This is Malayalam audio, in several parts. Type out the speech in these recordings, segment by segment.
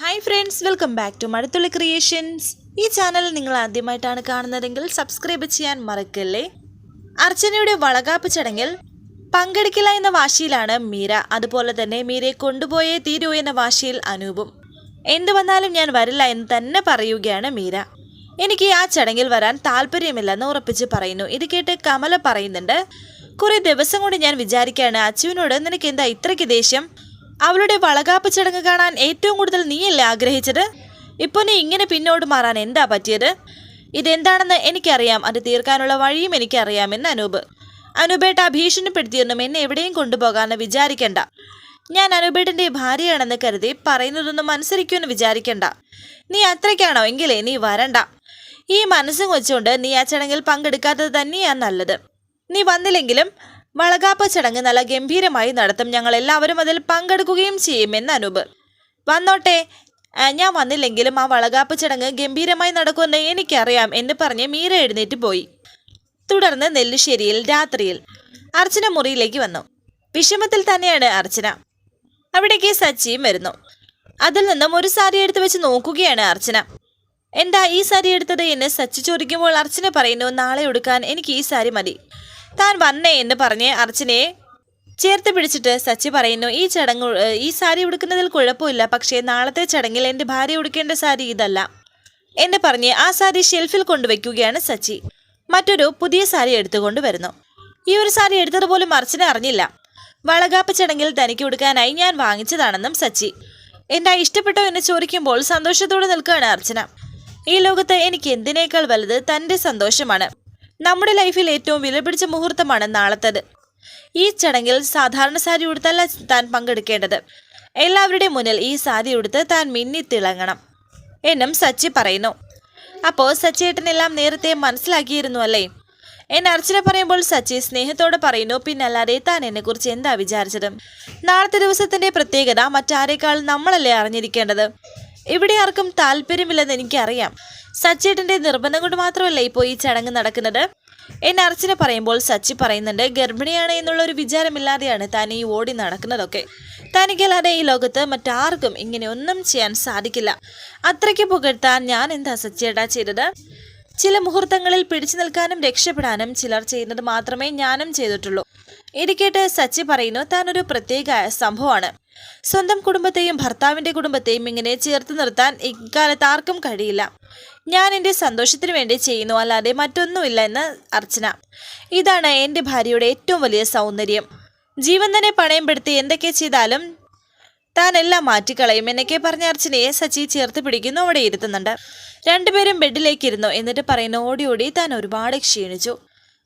Hi friends welcome back to Mazhathulli creations ഈ ചാനൽ നിങ്ങൾ ആദ്യമായിട്ടാണ് കാണുന്നതെങ്കിൽ സബ്സ്ക്രൈബ് ചെയ്യാൻ മറക്കല്ലേ? അർച്ചനയുടെ വളകാപ്പ് ചടങ്ങിൽ പങ്കെടുക്കില്ല എന്ന വാശിയിലാണ് മീര. അതുപോലെ തന്നെ മീരയെ കൊണ്ടുപോയേ തീരൂ എന്ന വാശിയിൽ അനൂപും. എന്തു വന്നാലും ഞാൻ വരില്ല എന്ന് തന്നെ പറയുകയാണ് മീര. എനിക്ക് ആ ചടങ്ങിൽ വരാൻ താല്പര്യമില്ലെന്ന് ഉറപ്പിച്ച് പറയുന്നു. ഇത് കേട്ട് കമല പറയുന്നുണ്ട് കുറേ ദിവസം കൊണ്ട് ഞാൻ വിചാരിക്കുകയാണ് അച്ചുവിനോട് നിനക്ക് എന്താ ഇത്രയ്ക്ക് ദേഷ്യം? അവളുടെ വളകാപ്പ് ചടങ്ങ് കാണാൻ ഏറ്റവും കൂടുതൽ നീയല്ലേ ആഗ്രഹിച്ചത്? ഇപ്പോൾ നീ ഇങ്ങനെ പിന്നോട്ട് മാറാൻ എന്താ പറ്റിയത്? ഇതെന്താണെന്ന് എനിക്കറിയാം. അത് തീർക്കാനുള്ള വഴിയും എനിക്കറിയാമെന്ന് അനൂപ്. അനൂപേട്ട ഭീഷണിപ്പെടുത്തിയൊന്നും എന്നെ എവിടെയും കൊണ്ടുപോകാമെന്ന് വിചാരിക്കണ്ട. ഞാൻ അനൂപേട്ടന്റെ ഭാര്യയാണെന്ന് കരുതി പറയുന്നതൊന്നും അനുസരിക്കുമെന്ന് വിചാരിക്കണ്ട. നീ അത്രയ്ക്കാണോ എങ്കിലേ നീ വരണ്ട. ഈ മനസ്സും വെച്ചുകൊണ്ട് നീ ആ ചടങ്ങിൽ പങ്കെടുക്കാത്തത് തന്നെയാണ് നല്ലത്. നീ വന്നില്ലെങ്കിലും വളകാപ്പ് ചടങ്ങ് നല്ല ഗംഭീരമായി നടത്തും. ഞങ്ങൾ എല്ലാവരും അതിൽ പങ്കെടുക്കുകയും ചെയ്യുമെന്ന് അനൂപ്. വന്നോട്ടെ. ഞാൻ വന്നില്ലെങ്കിലും ആ വളകാപ്പ് ചടങ്ങ് ഗംഭീരമായി നടക്കുമെന്ന് എനിക്കറിയാം എന്ന് പറഞ്ഞ് മീര എഴുന്നേറ്റ് പോയി. തുടർന്ന് നെല്ലിശ്ശേരിയിൽ രാത്രിയിൽ അർച്ചന മുറിയിലേക്ക് വന്നു. വിഷമത്തിൽ തന്നെയാണ് അർച്ചന. അവിടേക്ക് സച്ചിയും വരുന്നു. അതിൽ നിന്നും ഒരു സാരി എടുത്തു വെച്ച് നോക്കുകയാണ് അർച്ചന. എന്താ ഈ സാരി എടുത്തത് എന്ന് സച്ചി ചോദിക്കുമ്പോൾ അർച്ചന പറയുന്നു നാളെ എടുക്കാൻ എനിക്ക് ഈ സാരി മതി. താൻ വന്നേ എന്ന് പറഞ്ഞ് അർച്ചനയെ ചേർത്ത് പിടിച്ചിട്ട് സച്ചി പറയുന്നു ഈ ചടങ്ങ് ഈ സാരി ഉടുക്കുന്നതിൽ കുഴപ്പമില്ല പക്ഷേ നാളത്തെ ചടങ്ങിൽ എന്റെ ഭാര്യ ഉടുക്കേണ്ട സാരി ഇതല്ല എന്ന് പറഞ്ഞ് ആ സാരി ഷെൽഫിൽ കൊണ്ടുവയ്ക്കുകയാണ് സച്ചി. മറ്റൊരു പുതിയ സാരി എടുത്തുകൊണ്ട് വരുന്നു. ഈ ഒരു സാരി എടുത്തത് പോലും അർച്ചന അറിഞ്ഞില്ല. വളകാപ്പ് ചടങ്ങിൽ തനിക്ക് ഉടുക്കാനായി ഞാൻ വാങ്ങിച്ചതാണെന്നും സച്ചി. എന്താ ഇഷ്ടപ്പെട്ടോ എന്ന് ചോദിക്കുമ്പോൾ സന്തോഷത്തോടെ നിൽക്കുകയാണ് അർച്ചന. ഈ ലോകത്ത് എനിക്ക് എന്തിനേക്കാൾ വലുത് തന്റെ സന്തോഷമാണ്. നമ്മുടെ ലൈഫിൽ ഏറ്റവും വിലപിടിച്ച മുഹൂർത്തമാണ് നാളത്തേത്. ഈ ചടങ്ങിൽ സാധാരണ സാരി ഉടുത്തല്ല താൻ പങ്കെടുക്കേണ്ടത്. എല്ലാവരുടെയും മുന്നിൽ ഈ സാരി ഉടുത്ത് താൻ മിന്നി തിളങ്ങണം. എന്നും സച്ചി പറയുന്നു. അപ്പോൾ സച്ചിയേട്ടനെല്ലാം നേരത്തെ മനസ്സിലാക്കിയിരുന്നു അല്ലേ? എന്നെ അർച്ചന പറയുമ്പോൾ സച്ചി സ്നേഹത്തോടെ പറയുന്നു പിന്നല്ലാതെ താൻ എന്നെക്കുറിച്ച് എന്താ വിചാരിച്ചത്? നാളത്തെ ദിവസത്തിന്റെ പ്രത്യേകത മറ്റാരേക്കാൾ നമ്മളല്ലേ അറിഞ്ഞിരിക്കേണ്ടത്? ഇവിടെ ആർക്കും താല്പര്യമില്ലെന്ന് എനിക്കറിയാം. സച്ചേട്ടന്റെ നിർബന്ധം കൊണ്ട് മാത്രമല്ല ഇപ്പോൾ ഈ ചടങ്ങ് നടക്കുന്നത്. എന്നെ അർച്ചന പറയുമ്പോൾ സച്ചി പറയുന്നുണ്ട് ഗർഭിണിയാണ് എന്നുള്ള ഒരു വിചാരമില്ലാതെയാണ് താൻ ഈ ഓടി നടക്കുന്നതൊക്കെ. തനിക്കല്ലാതെ ഈ ലോകത്ത് മറ്റാർക്കും ഇങ്ങനെ ഒന്നും ചെയ്യാൻ സാധിക്കില്ല. അത്രയ്ക്ക് പുകഴ്ത്താൻ ഞാൻ എന്താ സച്ചിയേട്ടാ ചെയ്തത്? ചില മുഹൂർത്തങ്ങളിൽ പിടിച്ചു നിൽക്കാനും രക്ഷപ്പെടാനും ചിലർ ചെയ്യുന്നത് മാത്രമേ ഞാനും ചെയ്തിട്ടുള്ളൂ. ഇത് കേട്ട് സച്ചി പറയുന്നു താൻ ഒരു പ്രത്യേക സംഭവമാണ്. സ്വന്തം കുടുംബത്തെയും ഭർത്താവിന്റെ കുടുംബത്തെയും ഇങ്ങനെ ചേർത്ത് നിർത്താൻ ഇക്കാലത്ത് ആർക്കും കഴിയില്ല. ഞാൻ എന്റെ സന്തോഷത്തിന് വേണ്ടി ചെയ്യുന്നു അല്ലാതെ മറ്റൊന്നുമില്ല എന്ന് അർച്ചന. ഇതാണ് എന്റെ ഭാര്യയുടെ ഏറ്റവും വലിയ സൗന്ദര്യം. ജീവൻ തന്നെ പണയപ്പെടുത്തി എന്തൊക്കെ ചെയ്താലും താൻ എല്ലാം മാറ്റിക്കളയും എന്നൊക്കെ പറഞ്ഞ അർച്ചനയെ സച്ചി ചേർത്ത് പിടിക്കുന്നു അവിടെ ഇരുത്തുന്നുണ്ട്. രണ്ടുപേരും ബെഡിലേക്ക് ഇരുന്നു എന്നിട്ട് പറയുന്നു ഓടി ഓടി താൻ ഒരുപാട് ക്ഷീണിച്ചു.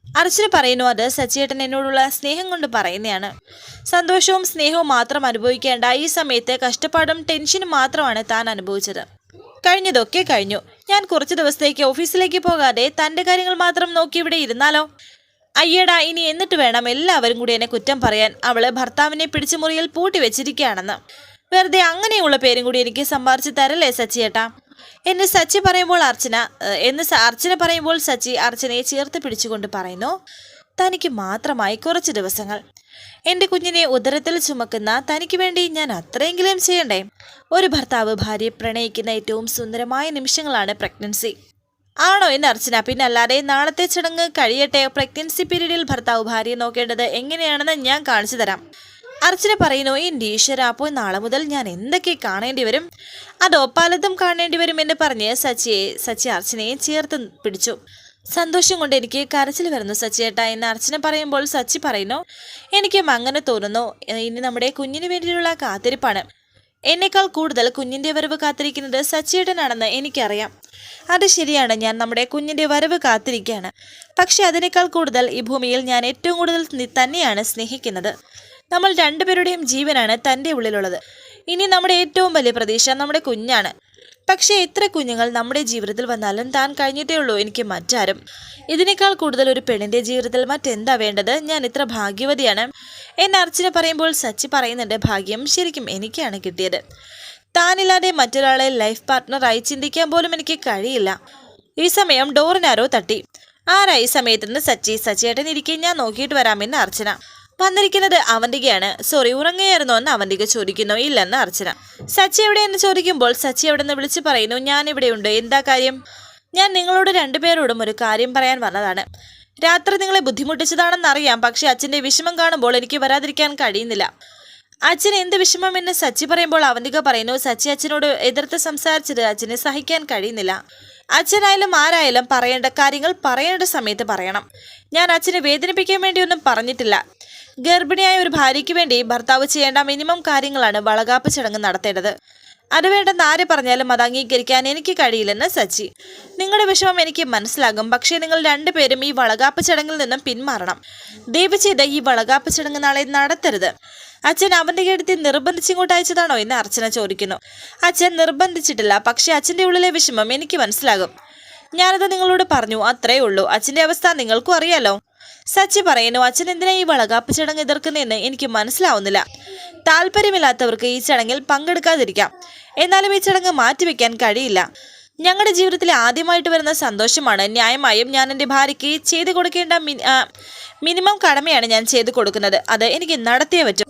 അർച്ചന പറയുന്നു അത് സച്ചിയേട്ടൻ എന്നോടുള്ള സ്നേഹം കൊണ്ട് പറയുന്നതാണ് സന്തോഷവും സ്നേഹവും മാത്രം അനുഭവിക്കേണ്ട ഈ സമയത്ത് കഷ്ടപ്പാടും ടെൻഷനും മാത്രമാണ് താൻ അനുഭവിച്ചത്. കഴിഞ്ഞതൊക്കെ കഴിഞ്ഞു. ഞാൻ കുറച്ച് ദിവസത്തേക്ക് ഓഫീസിലേക്ക് പോകാതെ തന്റെ കാര്യങ്ങൾ മാത്രം നോക്കി ഇവിടെ ഇരുന്നാലോ? അയ്യടാ ഇനി എന്നിട്ട് വേണം എല്ലാവരും കൂടി എന്നെ കുറ്റം പറയാൻ. അവൾ ഭർത്താവിനെ പിടിച്ചു മുറിയിൽ പൂട്ടി വെച്ചിരിക്കുകയാണെന്ന് വെറുതെ അങ്ങനെയുള്ള പേരും കൂടി എനിക്ക് സമ്പാദിച്ചു തരല്ലേ സച്ചിയേട്ടാ? എന്ന് സച്ചി പറയുമ്പോൾ അർച്ചന എന്ന് അർച്ചന പറയുമ്പോൾ സച്ചി അർച്ചനയെ ചേർത്ത് പിടിച്ചുകൊണ്ട് പറയുന്നു തനിക്ക് മാത്രമായി കുറച്ച് ദിവസങ്ങൾ. എന്റെ കുഞ്ഞിനെ ഉദരത്തിൽ ചുമക്കുന്ന തനിക്ക് വേണ്ടി ഞാൻ അത്രയെങ്കിലും ചെയ്യണ്ടേ? ഒരു ഭർത്താവ് ഭാര്യയെ പ്രണയിക്കുന്ന ഏറ്റവും സുന്ദരമായ നിമിഷങ്ങളാണ് പ്രഗ്നൻസി. ആണോ എന്ന് അർച്ചന പിന്നെ അല്ലാതെ നാളത്തെ ചടങ്ങ് കഴിയട്ടെ? പ്രഗ്നൻസി പീരീഡിൽ ഭർത്താവ് ഭാര്യയെ നോക്കേണ്ടത് എങ്ങനെയാണെന്ന് ഞാൻ കാണിച്ചു തരാം. അർച്ചന പറയുന്നു എന്റെ ഈശ്വര അപ്പോൾ നാളെ മുതൽ ഞാൻ എന്തൊക്കെ കാണേണ്ടി വരും? അതോ പലതും കാണേണ്ടി വരും എന്ന് പറഞ്ഞ് സച്ചിയെ സച്ചി അർച്ചനയെ ചേർത്ത് പിടിച്ചു. സന്തോഷം കൊണ്ട് എനിക്ക് കരച്ചിൽ വരുന്നു സച്ചിയേട്ട എന്ന് അർച്ചന പറയുമ്പോൾ സച്ചി പറയുന്നു എനിക്കും അങ്ങനെ തോന്നുന്നു. ഇനി നമ്മുടെ കുഞ്ഞിന് വേണ്ടിയുള്ള കാത്തിരിപ്പാണ്. എന്നേക്കാൾ കൂടുതൽ കുഞ്ഞിന്റെ വരവ് കാത്തിരിക്കുന്നത് സച്ചിയേട്ടനാണെന്ന് എനിക്കറിയാം. അത് ശരിയാണ് ഞാൻ നമ്മുടെ കുഞ്ഞിന്റെ വരവ് കാത്തിരിക്കുകയാണ്. പക്ഷെ അതിനേക്കാൾ കൂടുതൽ ഈ ഭൂമിയിൽ ഞാൻ ഏറ്റവും കൂടുതൽ തന്നെയാണ് സ്നേഹിക്കുന്നത്. നമ്മൾ രണ്ടുപേരുടെയും ജീവനാണ് തന്റെ ഉള്ളിലുള്ളത്. ഇനി നമ്മുടെ ഏറ്റവും വലിയ പ്രതീക്ഷ നമ്മുടെ കുഞ്ഞാണ്. പക്ഷേ എത്ര കുഞ്ഞുങ്ങൾ നമ്മുടെ ജീവിതത്തിൽ വന്നാലും താൻ കഴിഞ്ഞിട്ടേ ഉള്ളൂ എനിക്ക് മറ്റാരും. ഇതിനേക്കാൾ കൂടുതൽ ഒരു പെണ്ണിന്റെ ജീവിതത്തിൽ മറ്റെന്താ വേണ്ടത്? ഞാൻ ഇത്ര ഭാഗ്യവതിയാണ്. എന്നെ അർച്ചന പറയുമ്പോൾ സച്ചി പറയുന്നുണ്ട് ഭാഗ്യം ശരിക്കും എനിക്കാണ് കിട്ടിയത്. താനില്ലാതെ മറ്റൊരാളെ ലൈഫ് പാർട്ട്ണറായി ചിന്തിക്കാൻ പോലും എനിക്ക് കഴിയില്ല. ഈ സമയം ഡോറിനാരോ തട്ടി. ആരാ ഈ സമയത്ത് സച്ചി? സച്ചിയേട്ടൻ ഇരിക്കെ ഞാൻ നോക്കിയിട്ട് വരാമെന്ന് അർച്ചന. വന്നിരിക്കുന്നത് അവന്തികയാണ്. സോറി ഉറങ്ങുകയായിരുന്നോ എന്ന് അവന്തിക ചോദിക്കുന്നു. ഇല്ലെന്ന് അർച്ചന. സച്ചി എവിടെയെന്ന് ചോദിക്കുമ്പോൾ സച്ചി എവിടെ നിന്ന് വിളിച്ച് പറയുന്നു ഞാൻ ഇവിടെയുണ്ട് എന്താ കാര്യം? ഞാൻ നിങ്ങളോട് രണ്ടുപേരോടും ഒരു കാര്യം പറയാൻ വന്നതാണ്. രാത്രി നിങ്ങളെ ബുദ്ധിമുട്ടിച്ചതാണെന്ന് അറിയാം പക്ഷെ അച്ഛന്റെ വിഷമം കാണുമ്പോൾ എനിക്ക് വരാതിരിക്കാൻ കഴിയുന്നില്ല. അച്ഛൻ എന്ത് വിഷമം എന്ന് സച്ചി പറയുമ്പോൾ അവന്തിക പറയുന്നു സച്ചി അച്ഛനോട് എതിർത്ത് സംസാരിച്ചത് അച്ഛനെ സഹിക്കാൻ കഴിയുന്നില്ല. അച്ഛനായാലും ആരായാലും പറയേണ്ട കാര്യങ്ങൾ പറയേണ്ട സമയത്ത് പറയണം. ഞാൻ അച്ഛനെ വേദനിപ്പിക്കാൻ വേണ്ടിയൊന്നും പറഞ്ഞിട്ടില്ല. ഗർഭിണിയായ ഒരു ഭാര്യയ്ക്ക് വേണ്ടി ഭർത്താവ് ചെയ്യേണ്ട മിനിമം കാര്യങ്ങളാണ് വളകാപ്പ് ചടങ്ങ് നടത്തേണ്ടത്. അത് വേണ്ടെന്ന് ആര് പറഞ്ഞാലും അത് അംഗീകരിക്കാൻ എനിക്ക് കഴിയില്ലെന്ന് സച്ചി. നിങ്ങളുടെ വിഷമം എനിക്ക് മനസ്സിലാകും. പക്ഷേ നിങ്ങൾ രണ്ടുപേരും ഈ വളകാപ്പ് ചടങ്ങിൽ നിന്നും പിന്മാറണം. ദയവ് ചെയ്ത് ഈ വളകാപ്പ് ചടങ്ങ് നാളെ നടത്തരുത്. അച്ഛൻ അവന്റെ കെടുത്തി നിർബന്ധിച്ചിങ്ങോട്ട് അയച്ചതാണോ എന്ന് അർച്ചന ചോദിക്കുന്നു. അച്ഛൻ നിർബന്ധിച്ചിട്ടില്ല. പക്ഷേ അച്ഛന്റെ ഉള്ളിലെ വിഷമം എനിക്ക് മനസ്സിലാകും. ഞാനത് നിങ്ങളോട് പറഞ്ഞു. അത്രേ ഉള്ളൂ. അച്ഛന്റെ അവസ്ഥ നിങ്ങൾക്കും അറിയാലോ. സച്ചി പറയുന്നു അച്ഛൻ എന്തിനാ ഈ വളകാപ്പ് ചടങ്ങ് എതിർക്കുന്നതെന്ന് എനിക്ക് മനസ്സിലാവുന്നില്ല. താല്പര്യമില്ലാത്തവർക്ക് ഈ ചടങ്ങിൽ പങ്കെടുക്കാതിരിക്കാം. എന്നാലും ഈ ചടങ്ങ് മാറ്റിവെക്കാൻ കഴിയില്ല. ഞങ്ങളുടെ ജീവിതത്തിൽ ആദ്യമായിട്ട് വരുന്ന സന്തോഷമാണ്. ന്യായമായും ഞാൻ എന്റെ ഭാര്യയ്ക്ക് ചെയ്തു കൊടുക്കേണ്ട മിനിമം കടമയാണ് ഞാൻ ചെയ്തു കൊടുക്കുന്നത്. അത് എനിക്ക് നടത്തിയേ പറ്റും.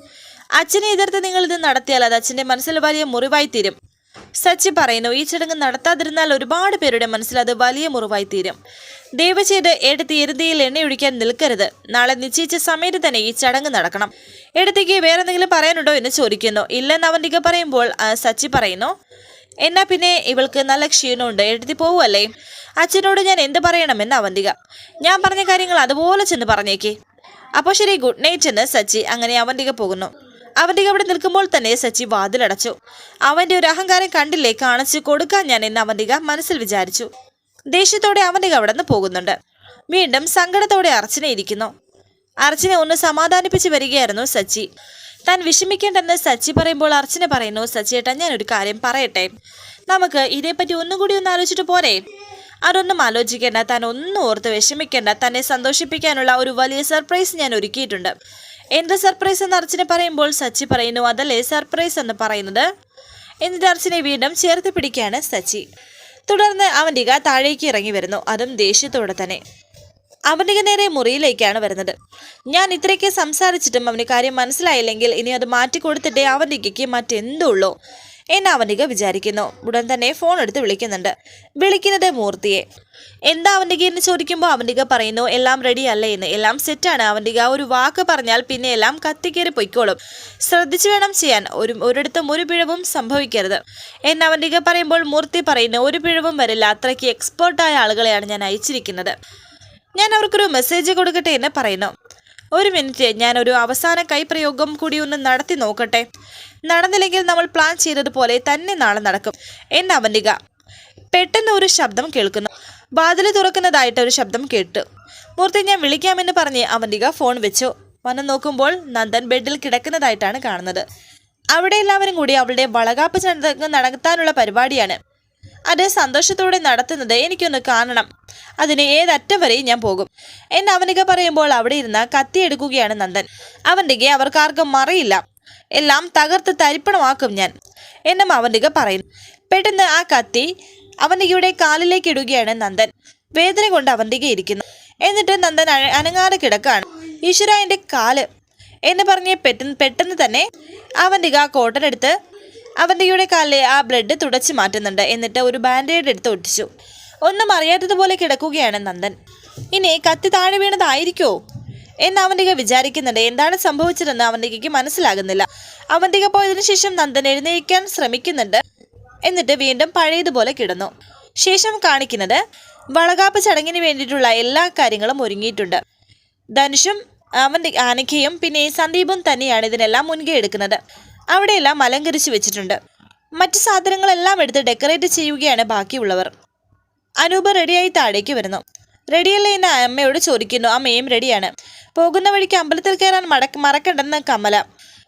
അച്ഛനെ എതിർത്ത് നിങ്ങൾ ഇത് നടത്തിയാൽ അത് അച്ഛന്റെ മനസ്സിൽ വലിയ മുറിവായി തീരും സച്ചി പറയുന്നു ഈ ചടങ്ങ് നടത്താതിരുന്നാൽ ഒരുപാട് പേരുടെ മനസ്സിൽ അത് വലിയ മുറിവായി തീരും. ദയവ് ചെയ്ത് എടുത്ത് എരുതിയിൽ എണ്ണയൊഴിക്കാൻ നിൽക്കരുത്. നാളെ നിശ്ചയിച്ച സമയത്ത് തന്നെ ഈ ചടങ്ങ് നടക്കണം. എടുത്തേക്ക് വേറെ എന്തെങ്കിലും പറയാനുണ്ടോ എന്ന് ചോദിക്കുന്നു. ഇല്ലെന്ന് അവന്തിക പറയുമ്പോൾ സച്ചി പറയുന്നു എന്നാ പിന്നെ ഇവൾക്ക് നല്ല ക്ഷീണമുണ്ട് എഴുതി പോവുമല്ലേ അച്ഛനോട് ഞാൻ എന്ത് പറയണമെന്ന് അവന്തിക. ഞാൻ പറഞ്ഞ കാര്യങ്ങൾ അതുപോലെ ചെന്ന് പറഞ്ഞേക്കേ. അപ്പോൾ ശരി ഗുഡ് നൈറ്റ് എന്ന് സച്ചി അങ്ങനെ അവന്തിക പോകുന്നു. അവന്തിക അവിടെ നിൽക്കുമ്പോൾ തന്നെ സച്ചി വാതിലടച്ചു. അവന്റെ ഒരു അഹങ്കാരം കണ്ടില്ലേ കാണിച്ചു കൊടുക്കാൻ ഞാൻ എന്ന് അവന്തിക മനസ്സിൽ വിചാരിച്ചു. ദേഷ്യത്തോടെ അവന്റെ അവിടെ പോകുന്നുണ്ട്. വീണ്ടും സങ്കടത്തോടെ അർച്ചന ഇരിക്കുന്നു. അർച്ചനെ ഒന്ന് സമാധാനിപ്പിച്ച് വരികയായിരുന്നു സച്ചി. താൻ വിഷമിക്കേണ്ടെന്ന് സച്ചി പറയുമ്പോൾ അർച്ചന പറയുന്നു സച്ചിയേട്ടാ ഒരു കാര്യം പറയട്ടെ. നമുക്ക് ഇതേപ്പറ്റി ഒന്നും കൂടി ഒന്ന് ആലോചിച്ചിട്ട് പോരെ. അതൊന്നും ആലോചിക്കേണ്ട താൻ ഒന്നും ഓർത്ത് വിഷമിക്കേണ്ട. തന്നെ സന്തോഷിപ്പിക്കാനുള്ള ഒരു വലിയ സർപ്രൈസ് ഞാൻ ഒരുക്കിയിട്ടുണ്ട്. എന്ത് സർപ്രൈസ് എന്ന് അർച്ചന പറയുമ്പോൾ സച്ചി പറയുന്നു അതല്ലേ സർപ്രൈസ് എന്ന് പറയുന്നത്? എന്നിട്ട് അർച്ചനെ വീണ്ടും ചേർത്ത് പിടിക്കുകയാണ് സച്ചി. തുടർന്ന് അവന്തിക താഴേക്ക് ഇറങ്ങി വരുന്നു അതും ദേഷ്യത്തോടെ തന്നെ. അവന്റെ നേരെ മുറിയിലേക്കാണ് വരുന്നത്. ഞാൻ ഇത്രയൊക്കെ സംസാരിച്ചിട്ടും അവന് കാര്യം മനസ്സിലായില്ലെങ്കിൽ ഇനി അത് മാറ്റി കൊടുത്തിട്ടേ അവനിക്ക് മറ്റെന്തുള്ളൂ? എന്ന് അവനിക വിചാരിക്കുന്നു. ഉടൻ തന്നെ ഫോൺ എടുത്ത് വിളിക്കുന്നുണ്ട്. വിളിക്കുന്നത് മൂർത്തിയെ. എന്താ അവന്തിക എന്ന് ചോദിക്കുമ്പോൾ അവന്തിക പറയുന്നു എല്ലാം റെഡി അല്ലേ എന്ന്. എല്ലാം സെറ്റാണ് അവന്തിക ഒരു വാക്ക് പറഞ്ഞാൽ പിന്നെ എല്ലാം കത്തിക്കേറി പൊയ്ക്കോളും. ശ്രദ്ധിച്ചു വേണം ചെയ്യാൻ. ഒരു ഒരിടത്തും ഒരു പിഴവും സംഭവിക്കരുത്. എന്ന് അവന്തിക പറയുമ്പോൾ മൂർത്തി പറയുന്നു ഒരു പിഴവും വരില്ല. അത്രയ്ക്ക് എക്സ്പേർട്ടായ ആളുകളെയാണ് ഞാൻ അയച്ചിരിക്കുന്നത്. ഞാൻ അവർക്കൊരു മെസ്സേജ് കൊടുക്കട്ടെ എന്ന് പറയുന്നു. ഒരു മിനിറ്റ് ഞാനൊരു അവസാന കൈപ്രയോഗം കൂടി ഒന്ന് നടത്തി നോക്കട്ടെ. നടന്നില്ലെങ്കിൽ നമ്മൾ പ്ലാൻ ചെയ്തതുപോലെ തന്നെ നാളെ നടക്കും എന്ന് അവന്തിക പെട്ടെന്ന് ഒരു ശബ്ദം കേൾക്കുന്നു. വാതിൽ തുറക്കുന്നതായിട്ട് ഒരു ശബ്ദം കേട്ടു. മൂർത്തി ഞാൻ വിളിക്കാമെന്ന് പറഞ്ഞ് അവന്തിക ഫോൺ വെച്ചു. വന്നു നോക്കുമ്പോൾ നന്ദൻ ബെഡിൽ കിടക്കുന്നതായിട്ടാണ് കാണുന്നത്. അവിടെ എല്ലാവരും കൂടി അവളുടെ വളകാപ്പ് നടത്താനുള്ള പരിപാടിയാണ്. അത് സന്തോഷത്തോടെ നടത്തുന്നത് എനിക്കൊന്ന് കാണണം. അതിന് ഏതറ്റം വരെയും ഞാൻ പോകും? എന്ന് അവനിക പറയുമ്പോൾ അവിടെ ഇരുന്ന് കത്തിയെടുക്കുകയാണ് നന്ദൻ. അവന്റെ അവർക്കാർക്കും മറിയില്ല എല്ലാം തകർത്ത് തരിപ്പണമാക്കും ഞാൻ. എന്നും അവന്തിക പറയുന്നു. പെട്ടെന്ന് ആ കത്തി അവന്തികയുടെ കാലിലേക്ക് ഇടുകയാണ് നന്ദൻ. വേദന കൊണ്ട് അവന്തിക ഇരിക്കുന്നു. എന്നിട്ട് നന്ദൻ അനങ്ങാതെ കിടക്കാണ്. ഈശ്വര എന്റെ കാൽ. എന്ന് പറഞ്ഞ് പെട്ടെന്ന് പെട്ടെന്ന് തന്നെ അവന്തിക ആ കോട്ടനെടുത്ത് അവന്തികയുടെ കാലിലെ ആ ബ്ലഡ് തുടച്ചു മാറ്റുന്നുണ്ട്. എന്നിട്ട് ഒരു ബാൻഡേഡ് എടുത്ത് ഒട്ടിച്ചു. ഒന്നും അറിയാത്തതുപോലെ കിടക്കുകയാണ് നന്ദൻ. ഇനി കത്തി താഴെ വീണതായിരിക്കോ? എന്ന് അവന്തിക വിചാരിക്കുന്നുണ്ട്. എന്താണ് സംഭവിച്ചതെന്ന് അവന്തികയ്ക്ക് മനസ്സിലാകുന്നില്ല. അവന്തിക പോയതിനു ശേഷം നന്ദൻ എഴുന്നേൽക്കാൻ ശ്രമിക്കുന്നുണ്ട്. എന്നിട്ട് വീണ്ടും പഴയതുപോലെ കിടന്നു. ശേഷം കാണിക്കുന്നത് വളകാപ്പ് ചടങ്ങിന് വേണ്ടിയിട്ടുള്ള എല്ലാ കാര്യങ്ങളും ഒരുങ്ങിയിട്ടുണ്ട്. ധനുഷും അവന്റെ അനഘയും പിന്നെ സന്ദീപും തന്നെയാണ് ഇതിനെല്ലാം മുൻകൈ എടുക്കുന്നത്. അവിടെയെല്ലാം അലങ്കരിച്ചു വെച്ചിട്ടുണ്ട്. മറ്റു സാധനങ്ങളെല്ലാം എടുത്ത് ഡെക്കറേറ്റ് ചെയ്യുകയാണ് ബാക്കിയുള്ളവർ. അനൂപ് റെഡിയായി താഴേക്ക് വരുന്നു. റെഡിയല്ലേ എന്ന് അമ്മയോട് ചോദിക്കുന്നു. അമ്മയും റെഡിയാണ്. പോകുന്ന വഴിക്ക് അമ്പലത്തിൽ കയറാൻ മടക്ക് മറക്കണ്ടെന്ന് കമല.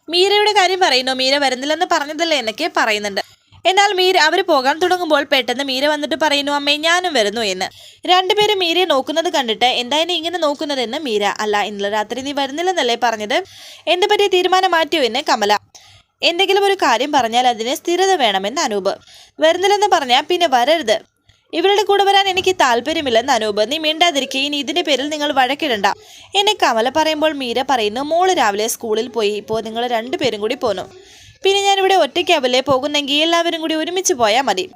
മീരയുടെ കാര്യം പറയുന്നു. മീര വരുന്നില്ലെന്ന് പറഞ്ഞതല്ലേ എന്നൊക്കെ പറയുന്നുണ്ട്. എന്നാൽ മീര അവർ പോകാൻ തുടങ്ങുമ്പോൾ പെട്ടെന്ന് മീര വന്നിട്ട് പറയുന്നു അമ്മേ ഞാനും വരുന്നു എന്ന്. രണ്ടുപേരും മീരയെ നോക്കുന്നത് കണ്ടിട്ട് എന്തായാലും ഇങ്ങനെ നോക്കുന്നതെന്ന് മീര? അല്ല ഇന്നലെ രാത്രി നീ വരുന്നില്ലെന്നല്ലേ പറഞ്ഞത്? എന്ത് പറ്റിയ തീരുമാനം മാറ്റിയോ എന്ന് കമല. എന്തെങ്കിലും ഒരു കാര്യം പറഞ്ഞാൽ അതിന് സ്ഥിരത വേണമെന്ന് അനൂപ്. വരുന്നില്ലെന്ന് പറഞ്ഞാൽ പിന്നെ വരരുത്. ഇവരുടെ കൂടെ വരാൻ എനിക്ക് താല്പര്യമില്ലെന്ന് അനൂപ്. നീ മിണ്ടാതിരിക്കെ. ഇനി ഇതിന്റെ പേരിൽ നിങ്ങൾ വഴക്കിടണ്ട. എന്നെ കമല പറയുമ്പോൾ മീര പറയുന്നു മോൾ രാവിലെ സ്കൂളിൽ പോയി. ഇപ്പോൾ നിങ്ങൾ രണ്ടുപേരും കൂടി പോന്നു. പിന്നെ ഞാനിവിടെ ഒറ്റയ്ക്കാവില്ലേ പോകുന്നെങ്കിൽ എല്ലാവരും കൂടി ഒരുമിച്ച് പോയാൽ മതി.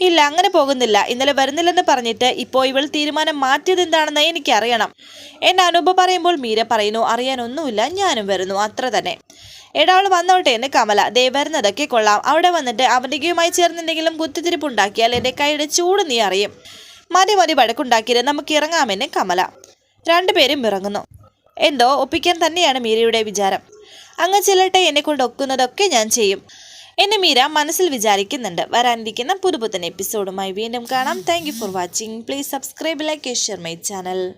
ഇല്ല അങ്ങനെ പോകുന്നില്ല. ഇന്നലെ വരുന്നില്ലെന്ന് പറഞ്ഞിട്ട് ഇപ്പോൾ ഇവൾ തീരുമാനം മാറ്റിയത് എന്താണെന്ന് എനിക്കറിയണം. എന്നെ അനൂപ പറയുമ്പോൾ മീര പറയുന്നു അറിയാനൊന്നുമില്ല ഞാനും വരുന്നു അത്ര തന്നെ. എടാ വന്നോട്ടെ എന്ന് കമല. ദേ വരുന്നതൊക്കെ കൊള്ളാം. അവിടെ വന്നിട്ട് അവന്റെയുമായി ചേർന്നിട്ടെങ്കിലും എന്തെങ്കിലും കുത്തിത്തിരിപ്പുണ്ടാക്കിയാൽ എന്റെ കൈയുടെ ചൂട് നീ അറിയും. മതി മതി വഴക്കുണ്ടാക്കിയത് നമുക്ക് ഇറങ്ങാമെന്ന് കമല. രണ്ടുപേരും ഇറങ്ങുന്നു. എന്തോ ഒപ്പിക്കാൻ തന്നെയാണ് മീരയുടെ വിചാരം. അങ്ങ് ചെല്ലട്ടെ എന്നെ കൊണ്ട് ഒക്കുന്നതൊക്കെ ഞാൻ ചെയ്യും. എന്നെ മീര മനസ്സിൽ വിചാരിക്കുന്നുണ്ട്. വരാനിരിക്കുന്ന പുതുപുത്തൻ എപ്പിസോഡുമായി വീണ്ടും കാണാം. Thank for watching please subscribe like share my channel